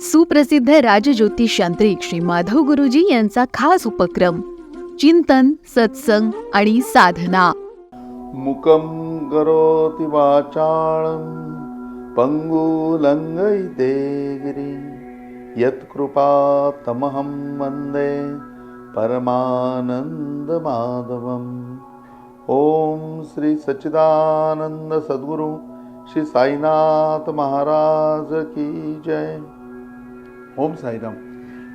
सुप्रसिद्ध राजज्योतिष यांत्रिक श्री माधव गुरुजी यांचा खास उपक्रम चिंतन सत्संग आणि साधना. मुकम करोति वाचाळं पङ्गुलङ्गैते यत्कृपा यत्कृपातमहं वन्दे परमानन्दमाधवम्। ॐ श्री सच्चिदानन्द सद्गुरु श्री साईनाथ महाराज की जय. ओम साईराम.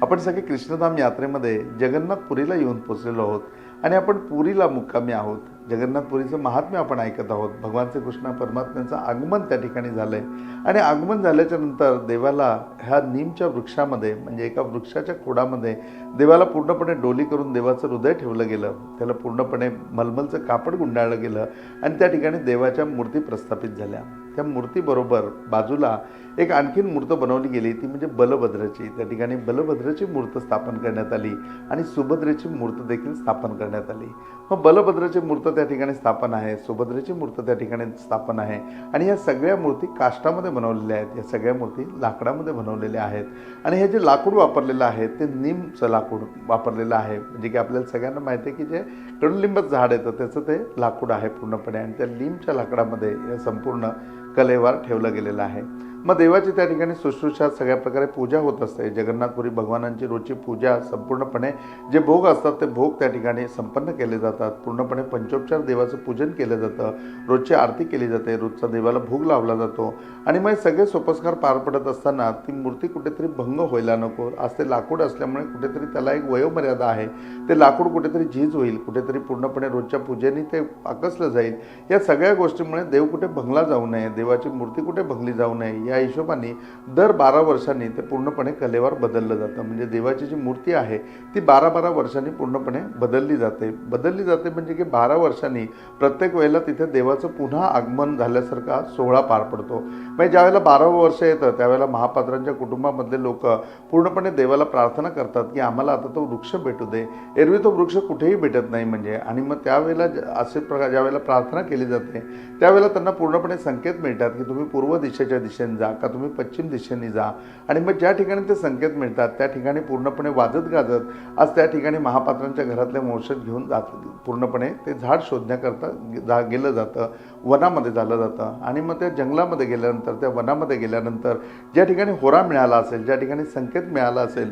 आपण सगळे कृष्णधाम यात्रेमध्ये जगन्नाथपुरीला येऊन पोचलेलो आहोत आणि आपण पुरीला मुक्कामी आहोत. जगन्नाथपुरीचं महात्म्य आपण ऐकत आहोत. भगवान श्रीकृष्ण परमात्म्यांचं आगमन त्या ठिकाणी झालं आहे आणि आगमन झाल्याच्यानंतर देवाला ह्या नीमच्या वृक्षामध्ये म्हणजे एका वृक्षाच्या खोडामध्ये देवाला पूर्णपणे डोली करून देवाचं हृदय ठेवलं गेलं. त्याला पूर्णपणे मलमलचं कापड गुंडाळलं गेलं आणि त्या ठिकाणी देवाच्या मूर्ती प्रस्थापित झाल्या. त्या मूर्तीबरोबर बाजूला एक आणखीन मूर्त बनवली गेली. ती म्हणजे बलभद्रची. त्या ठिकाणी बलभद्राची मूर्त स्थापन करण्यात आली आणि सुभद्रेची मूर्त देखील स्थापन करण्यात आली. मग बलभद्राची मूर्त त्या ठिकाणी स्थापन आहे सुभद्रेची मूर्त त्या ठिकाणी स्थापन आहे आणि या सगळ्या मूर्ती काष्टामध्ये बनवलेल्या आहेत. या सगळ्या मूर्ती लाकडामध्ये बनवलेल्या आहेत. आणि हे जे लाकूड वापरलेलं आहे ते निमचं लाकूड वापरलेलं आहे. म्हणजे की आपल्याला सगळ्यांना माहिती आहे की जे कडुलिंबच झाड येतं त्याचं ते लाकूड आहे पूर्णपणे. आणि त्या लिंबच्या लाकडामध्ये या संपूर्ण कलेवार ठेवलं गेलेलं आहे. मग देवाची त्या ठिकाणी शुश्रूषा सगळ्या प्रकारे पूजा होत असते. जगन्नाथपुरी भगवानांची रोजची पूजा संपूर्णपणे जे भोग असतात ते भोग त्या ठिकाणी संपन्न केले जातात. पूर्णपणे पंचोपचार देवाचं पूजन केलं जातं. रोजची आरती केली जाते. रोजचा देवाला भोग लावला जातो. आणि मग सगळे सोपस्कार पार पडत असताना ती मूर्ती कुठेतरी भंग व्हायला नको. आज ते लाकूड असल्यामुळे कुठेतरी त्याला एक वयोमर्यादा आहे. ते लाकूड कुठेतरी झीज होईल. कुठेतरी पूर्णपणे रोजच्या पूजेने ते आकसलं जाईल. या सगळ्या गोष्टीमुळे देव कुठे भंगला जाऊ नये. देवाची मूर्ती कुठे भंगली जाऊ नये. या हिशोबाने दर बारा वर्षांनी ते पूर्णपणे कलेवर बदललं जातं. म्हणजे देवाची जी मूर्ती आहे ती बारा बारा वर्षांनी पूर्णपणे बदलली जाते. बदलली जाते म्हणजे की बारा वर्षांनी प्रत्येक वेळेला तिथे देवाचं पुन्हा आगमन झाल्यासारखा सोहळा पार पडतो. म्हणजे ज्यावेळेला बारावं वर्ष येतं त्यावेळेला महापात्रांच्या कुटुंबामधले लोक पूर्णपणे देवाला प्रार्थना करतात की आम्हाला आता तो वृक्ष भेटू दे. एरवी तो वृक्ष कुठेही भेटत नाही म्हणजे. आणि मग त्यावेळेला असे प्रकार ज्यावेळेला प्रार्थना केली जाते त्यावेळेला त्यांना पूर्णपणे संकेत मिळतात की तुम्ही पूर्व दिशेच्या दिशेने जा का तुम्ही पश्चिम दिशेने जा. आणि मग ज्या ठिकाणी ते संकेत मिळतात त्या ठिकाणी पूर्णपणे वाजत गाजत आज त्या ठिकाणी महापात्रांच्या घरातले वंशज घेऊन जात पूर्णपणे ते झाड शोधण्याकरता जा गेलं जातं वनामध्ये झालं जातं. आणि मग त्या जंगलामध्ये गेल्यानंतर त्या वनामध्ये गेल्यानंतर ज्या ठिकाणी होरा मिळाला असेल ज्या ठिकाणी संकेत मिळाला असेल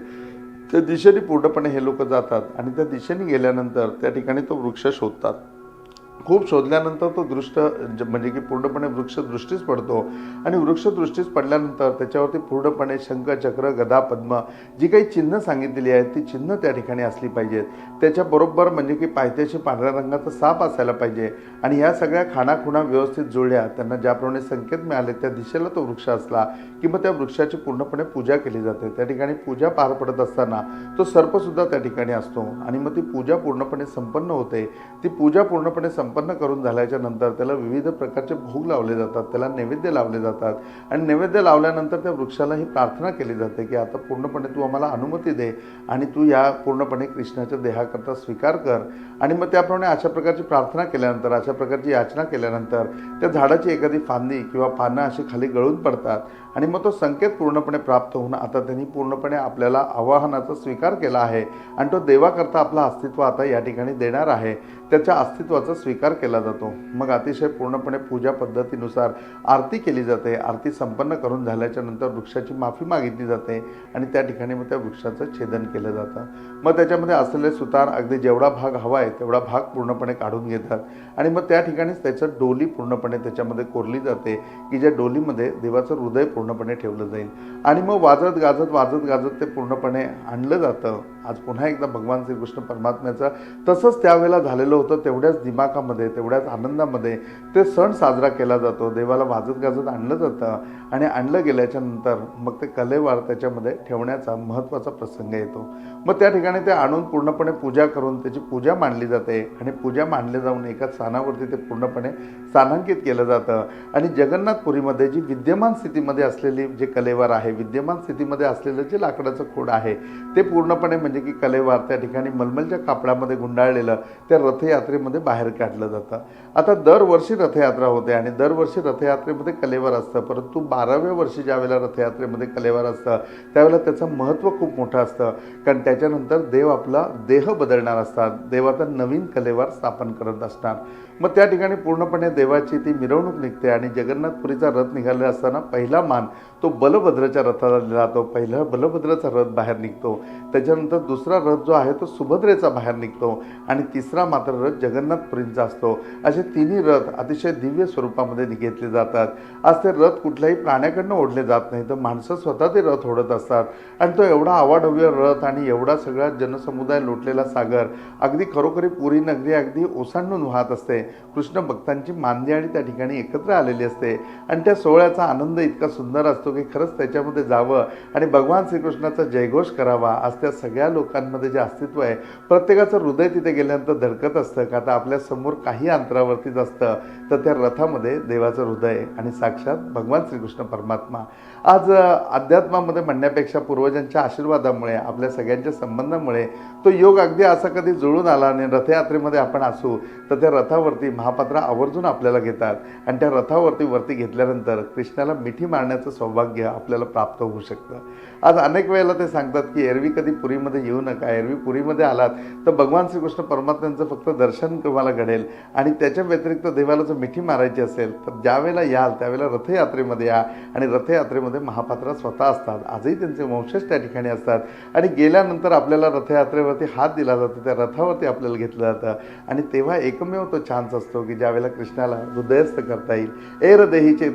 त्या दिशेने पूर्णपणे हे लोक जातात. आणि त्या दिशेने गेल्यानंतर त्या ठिकाणी तो वृक्ष शोधतात. खूप शोधल्यानंतर तो दृष्ट म्हणजे की पूर्णपणे वृक्षदृष्टीच पडतो. आणि वृक्षदृष्टीच पडल्यानंतर त्याच्यावरती पूर्णपणे शंख चक्र गदा पद्म जी काही चिन्ह सांगितलेली आहेत ती चिन्ह त्या ठिकाणी असली पाहिजेत. त्याच्याबरोबर म्हणजे की पायथ्याशी पांढऱ्या रंगाचा साप असायला पाहिजे. आणि ह्या सगळ्या खाणाखुणा व्यवस्थित जुळल्या. त्यांना ज्याप्रमाणे संकेत मिळाले त्या दिशेला तो वृक्ष असला की मग त्या वृक्षाची पूर्णपणे पूजा केली जाते. त्या ठिकाणी पूजा पार पडत असताना तो सर्पसुद्धा त्या ठिकाणी असतो. आणि मग ती पूजा पूर्णपणे संपन्न होते. ती पूजा पूर्णपणे संपन्न करून झाल्याच्यानंतर त्याला विविध प्रकारचे भोग लावले जातात त्याला नैवेद्य लावले जातात. आणि नैवेद्य लावल्यानंतर त्या वृक्षाला ही प्रार्थना केली जाते की आता पूर्णपणे तू आम्हाला अनुमती दे आणि तू या पूर्णपणे कृष्णाच्या देहाकरता स्वीकार कर. आणि मग त्याप्रमाणे अशा प्रकारची प्रार्थना केल्यानंतर अशा प्रकारची याचना केल्यानंतर त्या झाडाची एखादी फांदी किंवा पानं अशी खाली गळून पडतात. आणि मग तो संकेत पूर्णपणे प्राप्त होऊन आता त्यांनी पूर्णपणे आपल्याला आवाहनाचा स्वीकार केला आहे. आणि तो देवाकरता आपलं अस्तित्व आता या ठिकाणी देणार आहे. त्याच्या अस्तित्वाचा स्वीकार केला जातो. मग अतिशय पूर्णपणे पूजा पद्धतीनुसार आरती केली जाते. आरती संपन्न करून झाल्याच्यानंतर वृक्षाची माफी मागितली जाते आणि त्या ठिकाणी मग त्या वृक्षाचं छेदन केलं जातं. मग त्याच्यामध्ये असलेले सुतार अगदी जेवढा भाग हवा आहे तेवढा भाग पूर्णपणे काढून घेतात. आणि मग त्या ठिकाणीच त्याचं डोली पूर्णपणे त्याच्यामध्ये कोरली जाते की ज्या डोलीमध्ये देवाचं हृदय पूर्ण पूर्णपणे ठेवलं जाईल. आणि मग वाजत गाजत वाजत गाजत ते पूर्णपणे आणलं जातं. आज पुन्हा एकदा भगवान श्रीकृष्ण परमात्म्याचं तसंच त्यावेळेला झालेलं होतं तेवढ्याच दिमाखामध्ये तेवढ्याच आनंदामध्ये ते सण साजरा केला जातो. देवाला वाजत गाजत आणलं जातं आणि आणलं गेल्याच्यानंतर मग ते कलेवार त्याच्यामध्ये ठेवण्याचा महत्त्वाचा प्रसंग येतो. मग त्या ठिकाणी ते आणून पूर्णपणे पूजा करून त्याची पूजा मांडली जाते आणि पूजा मांडली जाऊन एका स्थानावरती ते पूर्णपणे स्थानांकित केलं जातं. आणि जगन्नाथपुरीमध्ये जी विद्यमान स्थितीमध्ये असलेली जे कलेवार आहे विद्यमान स्थितीमध्ये असलेलं जे लाकडाचं खोड आहे ते पूर्णपणे म्हणजे की कलेवार त्या ठिकाणी मलमलच्या कापडामध्ये गुंडाळलेलं त्या रथयात्रेमध्ये बाहेर काढलं जातं. आता दरवर्षी रथयात्रा होते आणि दरवर्षी रथयात्रेमध्ये कलेवर असतं परंतु बाराव्या वर्षी ज्यावेळेला रथयात्रेमध्ये कलेवर असतं त्यावेळेला त्याचं महत्त्व खूप मोठं असतं. कारण त्याच्यानंतर देव आपला देह बदलणार असतात. देवाचा नवीन कलेवर स्थापन करत असणार. मग त्या ठिकाणी पूर्णपणे देवाची ती मिरवणूक निघते आणि जगन्नाथपुरीचा रथ निघालेला असताना पहिला मान तो बलभद्राच्या रथाला दिला जातो. पहिला बलभद्राचा रथ बाहेर निघतो. त्याच्यानंतर दुसरा रथ जो आहे तो सुभद्रेचा बाहेर निघतो. आणि तिसरा मात्र रथ जगन्नाथपुरींचा असतो. असे तिन्ही रथ अतिशय दिव्य स्वरूपामध्ये घेतले जातात. आज ते रथ कुठल्याही प्राण्याकडनं ओढले जात नाही तर माणसं स्वतः ते रथ ओढत असतात. आणि तो एवढा आवाढव्य रथ आणि एवढा सगळा जनसमुदाय लोटलेला सागर अगदी खरोखरी पुरी नगरी अगदी ओसांडून वाहत असते. कृष्ण भक्तांची मांदी आणि त्या ठिकाणी एकत्र आलेली असते. आणि त्या सोहळ्याचा आनंद इतका सुंदर असतो की खरंच त्याच्यामध्ये जावं आणि भगवान श्रीकृष्णाचा जयघोष करावा आज त्या सगळ्या लोकांमध्ये जे अस्तित्व आहे प्रत्येकाचं हृदय तिथे गेल्यानंतर धडकत असतं का आता आपल्यासमोर काही अंतरावरतीच असतं तर त्या रथामध्ये देवाचं हृदय आणि साक्षात भगवान श्रीकृष्ण परमात्मा. आज अध्यात्मामध्ये म्हणण्यापेक्षा पूर्वजांच्या आशीर्वादामुळे आपल्या सगळ्यांच्या संबंधामुळे तो योग अगदी असा कधी जुळून आला आणि रथयात्रेमध्ये आपण असू तर त्या रथावरती महापात्र आवर्जून आपल्याला घेतात. आणि त्या रथावरती वरती घेतल्यानंतर कृष्णाला मिठी मारण्यात मारण्याचं सौभाग्य आपल्याला प्राप्त होऊ शकतं. आज अनेक वेळेला ते सांगतात की एरवी कधी पुरीमध्ये येऊ नका. एरवी पुरीमध्ये आलात तर भगवान श्रीकृष्ण परमात्म्यांचं फक्त दर्शन तुम्हाला घडेल आणि त्याच्या व्यतिरिक्त देवाला जर मिठी मारायची असेल तर ज्यावेळेला याल त्यावेळेला रथयात्रेमध्ये या आणि रथयात्रेमध्ये महापात्रा स्वतः असतात. आजही त्यांचे वंशज त्या ठिकाणी असतात आणि गेल्यानंतर आपल्याला रथयात्रेवरती हात दिला जातो. त्या रथावरती आपल्याला घेतलं जातं आणि तेव्हा एकमेव तो चान्स असतो की ज्यावेळेला कृष्णाला हृदयस्थ करता येईल. एर देहीचे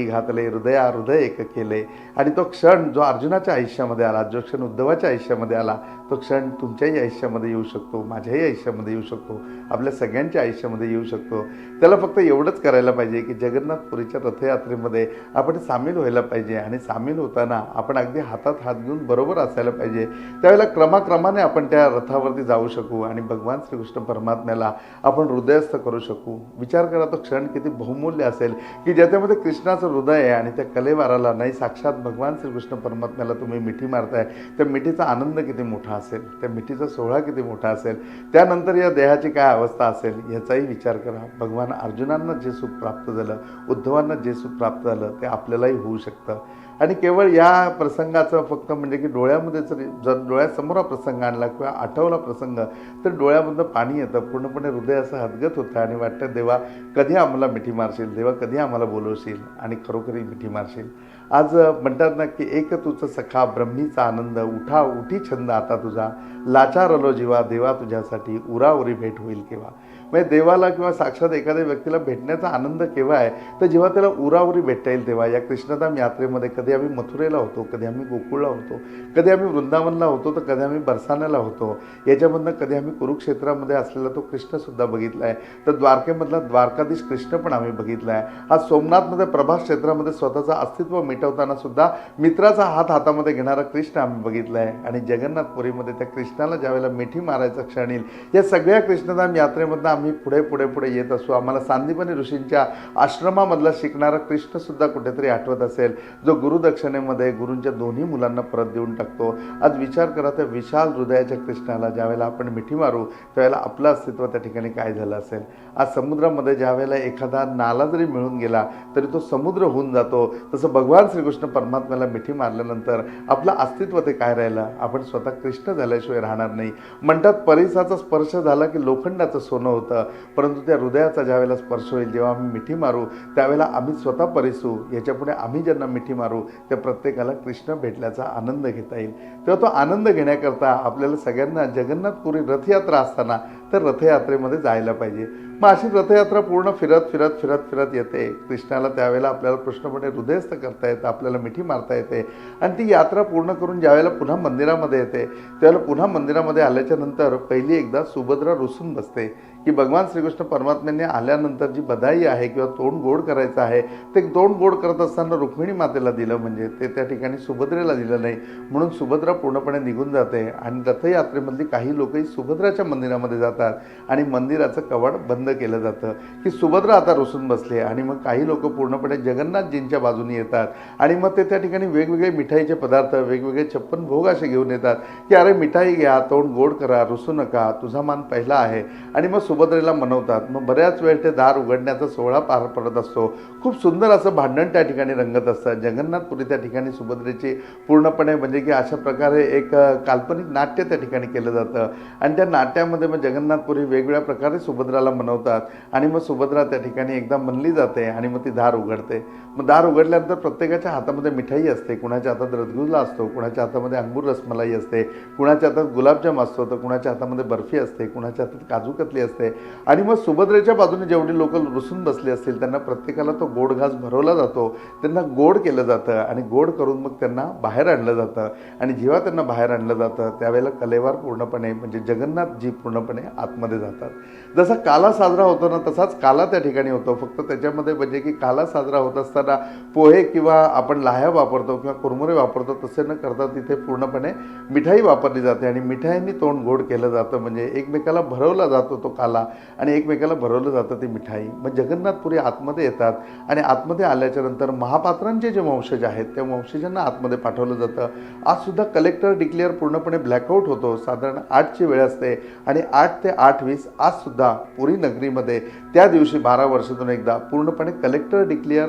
घातले हृदया हृदय एक केले. आणि तो क्षण जो अर्जुनाच्या आयुष्यामध्ये आला जो क्षण उद्धवाच्या आयुष्यामध्ये आला तो क्षण तुमच्याही आयुष्यामध्ये येऊ शकतो माझ्याही आयुष्यामध्ये येऊ शकतो आपल्या सगळ्यांच्या आयुष्यामध्ये येऊ शकतो. त्याला फक्त एवढंच करायला पाहिजे की जगन्नाथपुरीच्या रथयात्रेमध्ये आपण सामील व्हायला पाहिजे आणि सामील होताना आपण अगदी हातात हात घेऊन बरोबर असायला पाहिजे. त्यावेळेला क्रमाक्रमाने आपण त्या रथावरती जाऊ शकू आणि भगवान श्रीकृष्ण परमात्म्याला आपण हृदयस्थ करू शकू. विचार करा तो क्षण किती बहुमूल्य असेल की ज्याच्यामध्ये कृष्णाचं हृदय आहे आणि त्या कले कलेवाराला नाही. साक्षात भगवान श्रीकृष्ण परमात्म्याला तुम्ही मिठी मारताय. त्या मिठीचा आनंद किती मोठा असेल? त्या मिठीचा सोहळा किती मोठा असेल? त्यानंतर या देहाची काय अवस्था असेल? याचाही विचार करा. भगवान अर्जुनांना जे सुख प्राप्त झालं उद्धवांना जे सुख प्राप्त झालं ते आपल्यालाही होऊ शकतं. आणि केवळ या प्रसंगाचं फक्त म्हणजे की डोळ्यामध्ये जर जर डोळ्यासमोर हा प्रसंग आणला किंवा आठवला प्रसंग तर डोळ्यामधनं पाणी येतं पूर्णपणे हृदय असं हदगत होतं आणि वाटतं देवा कधी आम्हाला मिठी मारशील? देवा कधी आम्हाला बोलवशील? आणि खरोखरी मिठी मारशील. आज म्हणतात ना की एक तुझं सखा ब्रह्मीचा आनंद उठा उठी छंद आता तुझा. लाचार आलो जीवा देवा तुझ्यासाठी उराउरी भेट होईल केव्हा? म्हणजे देवाला किंवा साक्षात एखाद्या व्यक्तीला भेटण्याचा आनंद केव्हा आहे तर जेव्हा त्याला उरावरी भेटता येईल तेव्हा. या कृष्णधाम यात्रेमध्ये कधी आम्ही मथुरेला होतो कधी आम्ही गोकुळला होतो कधी आम्ही वृंदावनला होतो तर कधी आम्ही बरसाण्याला होतो. याच्यामधनं कधी आम्ही कुरुक्षेत्रामध्ये असलेला तो कृष्णसुद्धा बघितला आहे. तर द्वारकेमधला द्वारकाधीश कृष्ण पण आम्ही बघितला आहे. हा सोमनाथमध्ये प्रभास क्षेत्रामध्ये स्वतःचं अस्तित्व मिटवताना सुद्धा मित्राचा हात हातामध्ये घेणारा कृष्ण आम्ही बघितला आहे. आणि जगन्नाथपुरीमध्ये त्या कृष्णाला ज्यावेळेला मिठी मारायचा क्षण येईल या सगळ्या कृष्णधाम यात्रेमधनं आम्ही पुढे पुढे पुढे येत असू. आम्हाला सांदीपनी ऋषींच्या आश्रमामधला शिकणारा कृष्णसुद्धा कुठेतरी आठवत असेल. जो गुरुदक्षिणेमध्ये गुरूंच्या दोन्ही मुलांना परत देऊन टाकतो. आज विचार करा त्या विशाल हृदयाच्या कृष्णाला ज्यावेळेला आपण मिठी मारू त्यावेळेला आपलं अस्तित्व त्या ठिकाणी काय झालं असेल? आज समुद्रामध्ये ज्यावेळेला एखादा नाला जरी मिळून गेला तरी तो समुद्र होऊन जातो. तसं भगवान श्रीकृष्ण परमात्म्याला मिठी मारल्यानंतर आपलं अस्तित्व ते काय राहिलं? आपण स्वतः कृष्ण झाल्याशिवाय राहणार नाही. म्हणतात परिसाचा स्पर्श झाला की लोखंडाचं सोनं होतं. परंतु त्या हृदयाचा ज्यावेळेला स्पर्श होईल जेव्हा आम्ही मिठी मारू त्यावेळेला आम्ही स्वतः परिसू. याच्यापुढे आम्ही ज्यांना मिठी मारू त्या प्रत्येकाला कृष्ण भेटल्याचा आनंद घेता येईल. तेव्हा तो आनंद घेण्याकरता आपल्याला सगळ्यांना जगन्नाथपुरी रथयात्रा असताना तर रथयात्रेमध्ये जायला पाहिजे. मग अशी रथयात्रा पूर्ण फिरत फिरत फिरत फिरत येते. कृष्णाला त्यावेळेला आपल्याला कृष्णपणे हृदयस्थ करता येतं आपल्याला मिठी मारता येते. आणि ती यात्रा पूर्ण करून ज्यावेळेला पुन्हा मंदिरामध्ये येते त्यावेळेला पुन्हा मंदिरामध्ये आल्याच्यानंतर पहिली एकदा सुभद्रा रुसून बसते की भगवान श्रीकृष्ण परमात्म्याने आल्यानंतर जी बधाई आहे किंवा तोंड गोड करायचं आहे ते तोंड गोड करत असताना रुक्मिणी मातेला दिलं म्हणजे ते त्या ठिकाणी सुभद्रेला दिलं नाही. म्हणून सुभद्रा पूर्णपणे निघून जाते. आणि रथयात्रेमधली काही लोकही सुभद्राच्या मंदिरामध्ये जातात. जातात आणि मंदिराचं कवाड बंद केलं जातं. की सुभद्रा आता रुसून बसले आणि मग काही लोक पूर्णपणे जगन्नाथजींच्या बाजूने येतात. आणि मग ते त्या ठिकाणी वेगवेगळे मिठाईचे पदार्थ वेगवेगळे छप्पन भोग असे घेऊन येतात. की अरे मिठाई घ्या तोंड गोड करा रुसू नका तुझा मान पहिला आहे. आणि मग सुभद्रेला मनवतात. मग बऱ्याच वेळ ते दार उघडण्याचा सोहळा पार पडत असतो. खूप सुंदर असं भांडण त्या ठिकाणी रंगत असतं. जगन्नाथपुरी त्या ठिकाणी सुभद्रेची पूर्णपणे म्हणजे की अशा प्रकारे एक काल्पनिक नाट्य त्या ठिकाणी केलं जातं. आणि त्या नाट्यामध्ये मग पुरी वेगवेगळ्या प्रकारे सुभद्राला मनवतात आणि मग सुभद्रा त्या ठिकाणी एकदा मनली जाते आणि मग ती दार उघडते. मग दार उघडल्यानंतर प्रत्येकाच्या हातामध्ये मिठाई असते. कुणाच्या हातात रसगुल्ला असतो कुणाच्या हातामध्ये अंगूर रसमलाई असते कुणाच्या हातात गुलाबजाम असतो तर कुणाच्या हातामध्ये बर्फी असते कुणाच्या हातात काजू कतली असते. आणि मग सुभद्रेच्या बाजूने जेवढे लोक रुसून बसले असतील त्यांना प्रत्येकाला तो गोड घास भरवला जातो. त्यांना गोड केलं जातं आणि गोड करून मग त्यांना बाहेर आणलं जातं. आणि जेव्हा त्यांना बाहेर आणलं जातं त्यावेळेला कलेवार पूर्णपणे म्हणजे जगन्नाथ जी पूर्णपणे आतमध्ये जातात. जसा काला साजरा होतो ना तसाच काला त्या ठिकाणी होतो. फक्त त्याच्यामध्ये म्हणजे की काला साजरा होत असताना पोहे किंवा आपण लाह्या वापरतो किंवा कुरमुरे वापरतो तसे न करता तिथे पूर्णपणे मिठाई वापरली जाते आणि मिठाईंनी तोंड गोड केलं जातं. म्हणजे एकमेकाला भरवला जातो तो काला आणि एकमेकाला भरवलं जातं ती मिठाई. मग जगन्नाथपुरी आतमध्ये येतात आणि आतमध्ये आल्याच्यानंतर महापात्रांचे जे वंशज आहेत त्या वंशजांना आतमध्ये पाठवलं जातं. आज सुद्धा कलेक्टर डिक्लेअर पूर्णपणे ब्लॅकआउट होतो. साधारण आठची वेळ असते आणि आठ ते आठ वीस आज सुद्धा पुरी नगरीमध्ये त्या दिवशी बारा वर्षातून एकदा पूर्णपणे कलेक्टर डिक्लेअर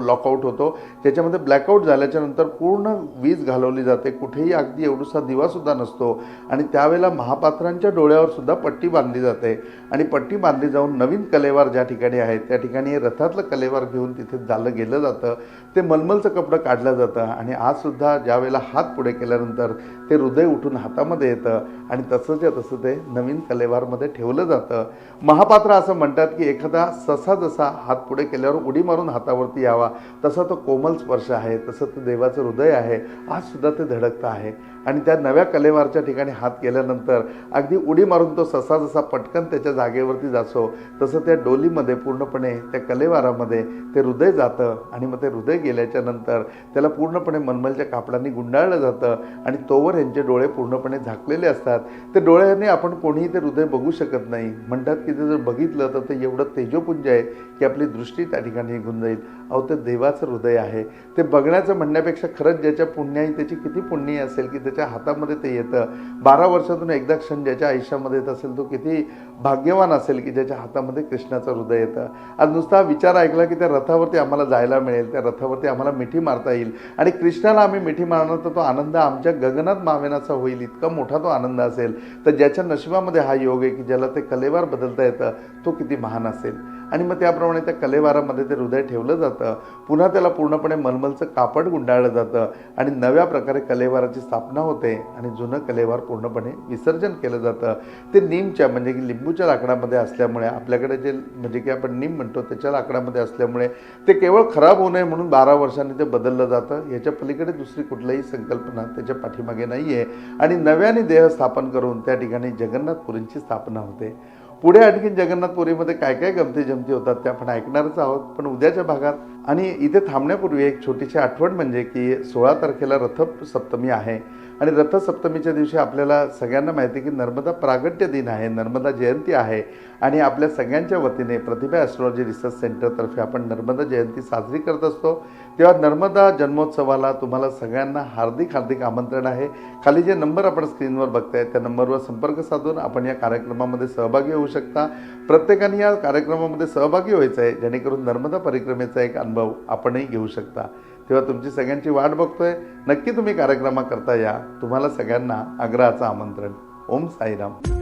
लॉकआउट होतो. त्याच्यामध्ये ब्लॅकआउट झाल्याच्यानंतर पूर्ण वीज घालवली जाते. कुठेही अगदी एवढूसा दिवासुद्धा नसतो. आणि त्यावेळेला महापात्रांच्या डोळ्यावर सुद्धा पट्टी बांधली जाते. आणि पट्टी बांधली जाऊन नवीन कलेवार ज्या ठिकाणी आहेत त्या ठिकाणी रथातलं कलेवार घेऊन तिथे झालं गेलं जातं. ते मलमलचं कपडं काढलं जातं. आणि आजसुद्धा ज्यावेळेला हात पुढे केल्यानंतर ते हृदय उठून हातामध्ये येतं. आणि तसंच्या तसं ते नवीन कलेवारमध्ये ठेवलं जातं. महापात्र असं म्हणतात की एखादा ससा जसा हात पुढे केल्यावर उडी मारून हातावरती यावा. तसा तो कोमल स्पर्श आहे तसं तो देवाचं हृदय आहे आज सुद्धा ते धडकतं आहे. आणि त्या नव्या कलेवारच्या ठिकाणी हात केल्यानंतर अगदी उडी मारून तो ससा जसा पटकन त्याच्या जागेवरती जातो तसं त्या डोलीमध्ये पूर्णपणे त्या कलेवारामध्ये ते हृदय जातं आणि मग ते हृदय गेल्याच्यानंतर त्याला पूर्णपणे मनमलच्या कापडांनी गुंडाळलं जातं आणि तोवर यांचे डोळे पूर्णपणे झाकलेले असतात. ते डोळ्याने आपण कोणीही ते हृदय बघू शकत नाही. म्हणतात की ते जर बघितलं तर ते एवढं तेजोपुंज आहे की आपली दृष्टी त्या ठिकाणी निघून जाईल. अहो ते देवाचं हृदय आहे. ते बघण्याचं म्हणण्यापेक्षा खरंच ज्याच्या पुण्याई त्याची किती पुण्य असेल की त्याच्या हातामध्ये ते येतं. बारा वर्षातून एकदा क्षण ज्याच्या आयुष्यामध्ये येत असेल तो किती भाग्यवान असेल की ज्याच्या हातामध्ये कृष्णाचं हृदय येतं. आज नुसता हा विचार ऐकला की त्या रथावरती आम्हाला जायला मिळेल त्या रथावरती आम्हाला मिठी मारता येईल. आणि कृष्णाला आम्ही मिठी मारणार तर तो आनंद आमच्या गगनात मावेनाचा होईल इतका मोठा तो आनंद असेल. तर ज्याच्या नशिबामध्ये हा योग आहे की ज्याला ते कलेवार बदलता येतं तो किती महान असेल. आणि मग त्याप्रमाणे त्या कलेवारामध्ये ते हृदय ठेवलं जातं. पुन्हा त्याला पूर्णपणे मलमलचं कापड गुंडाळलं जातं आणि नव्या प्रकारे कलेवाराची स्थापना होते आणि जुनं कलेवार पूर्णपणे विसर्जन केलं जातं. ते नीमच्या म्हणजे की लिंबूच्या लाकडामध्ये असल्यामुळे आपल्याकडे जे म्हणजे की आपण नीम म्हणतो त्याच्या लाकडामध्ये असल्यामुळे ते केवळ खराब होऊ नये म्हणून बारा वर्षांनी ते बदललं जातं. याच्या पलीकडे दुसरी कुठलीही संकल्पना त्याच्या पाठीमागे नाही आहे आणि नव्याने देह स्थापन करून त्या ठिकाणी जगन्नाथपुरींची स्थापना होते. पुढे आणखीन जगन्नाथपुरीमध्ये काय काय गमती जमती होतात त्या आपण ऐकणारच आहोत. पण उद्याच्या भागात आणि इथे थांबण्यापूर्वी एक छोटीशी आठवण म्हणजे की सोळा तारखेला रथ सप्तमी आहे. आणि रथसप्तमीच्या दिवशी आपल्याला सगळ्यांना माहिती आहे की नर्मदा प्रागट्य दिन आहे नर्मदा जयंती आहे. आणि आपल्या सगळ्यांच्या वतीने प्रतिभा ॲस्ट्रॉलॉजी रिसर्च सेंटरतर्फे आपण नर्मदा जयंती साजरी करत असतो. तेव्हा नर्मदा जन्मोत्सवाला तुम्हाला सगळ्यांना हार्दिक हार्दिक आमंत्रण आहे. खाली जे नंबर आपण स्क्रीनवर बघताय त्या नंबरवर संपर्क साधून आपण या कार्यक्रमामध्ये सहभागी होऊ शकता. प्रत्येकाने या कार्यक्रमामध्ये सहभागी व्हायचं आहे जेणेकरून नर्मदा परिक्रमेचा एक अनुभव आपणही घेऊ शकता. तेव्हा तुमची सगळ्यांची वाट बघतोय नक्की तुम्ही कार्यक्रमाकरता या. तुम्हाला सगळ्यांना आग्रहाचं आमंत्रण. ओम साईराम.